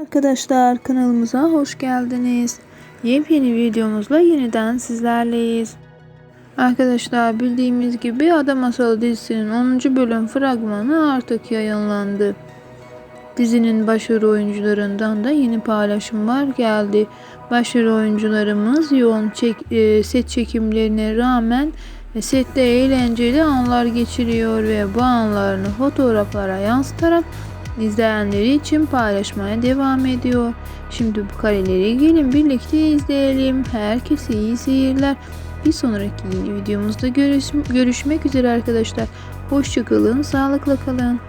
Arkadaşlar kanalımıza hoş geldiniz. Yepyeni videomuzla yeniden sizlerleyiz. Arkadaşlar bildiğimiz gibi Ada Masalı dizisinin 10. bölüm fragmanı artık yayınlandı. Dizinin başarılı oyuncularından da yeni paylaşımlar geldi. Başarılı oyuncularımız yoğun çek, e, set çekimlerine rağmen sette eğlenceli anlar geçiriyor ve bu anlarını fotoğraflara yansıtarak izleyenleri için paylaşmaya devam ediyor. Şimdi bu kareleri gelin birlikte izleyelim. Herkese iyi seyirler. Bir sonraki yeni videomuzda görüş- görüşmek üzere arkadaşlar. Hoşçakalın, sağlıkla kalın.